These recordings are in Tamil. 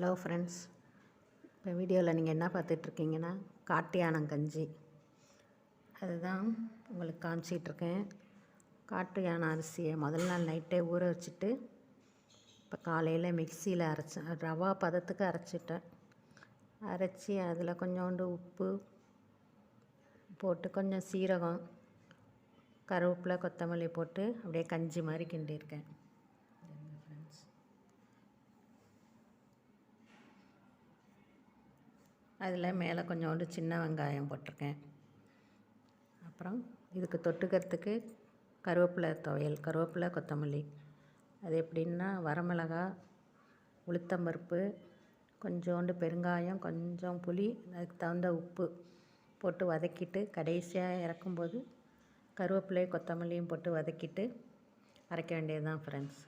ஹலோ ஃப்ரெண்ட்ஸ் இப்போ வீடியோவில் நீங்கள் என்ன பார்த்துட்ருக்கீங்கன்னா காட்டு யானம் கஞ்சி. அதுதான் உங்களுக்கு காமிச்சிகிட்ருக்கேன் காட்டு யானை அரிசியை முதல் நாள் நைட்டே ஊற வச்சுட்டு இப்போ காலையில் மிக்சியில் அரைச்சேன் ரவா பதத்துக்கு அரைச்சிட்டேன். அரைச்சி அதில் கொஞ்சோண்டு உப்பு போட்டு கொஞ்சம் சீரகம் கருவேப்பிலை கொத்தமல்லி போட்டு அப்படியே கஞ்சி மாதிரி கிண்டியிருக்கேன் ஃப்ரெண்ட்ஸ் அதில் மேலே கொஞ்சோண்டு சின்ன வெங்காயம் போட்டிருக்கேன். அப்புறம் இதுக்கு தொட்டுக்கிறதுக்கு கருவேப்பிலை துவையல் கருவேப்பிலை கொத்தமல்லி. அது எப்படின்னா வரமிளகா உளுத்தம்பருப்பு கொஞ்சோண்டு பெருங்காயம் கொஞ்சம் புளி அதுக்கு தகுந்த உப்பு போட்டு வதக்கிட்டு கடைசியாக இறக்கும்போது கருவேப்பிலை கொத்தமல்லியும் போட்டு வதக்கிட்டு அரைக்க வேண்டியது தான் ஃப்ரெண்ட்ஸ்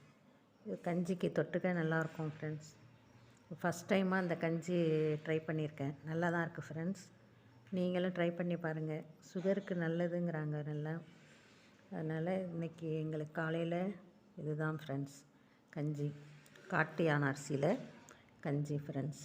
இது கஞ்சிக்கு தொட்டுக்க நல்லாயிருக்கும் ஃப்ரெண்ட்ஸ் ஃபஸ்ட் டைமாக அந்த கஞ்சி ட்ரை பண்ணியிருக்கேன் நல்லா தான் இருக்குது ஃப்ரெண்ட்ஸ் நீங்களும் ட்ரை பண்ணி பாருங்கள் சுகருக்கு நல்லதுங்கிறாங்க நல்லா அதனால் இன்றைக்கி எங்களுக்கு காலையில் இதுதான் ஃப்ரெண்ட்ஸ் கஞ்சி. காட்டு யானை அரிசியில் கஞ்சி ஃப்ரெண்ட்ஸ்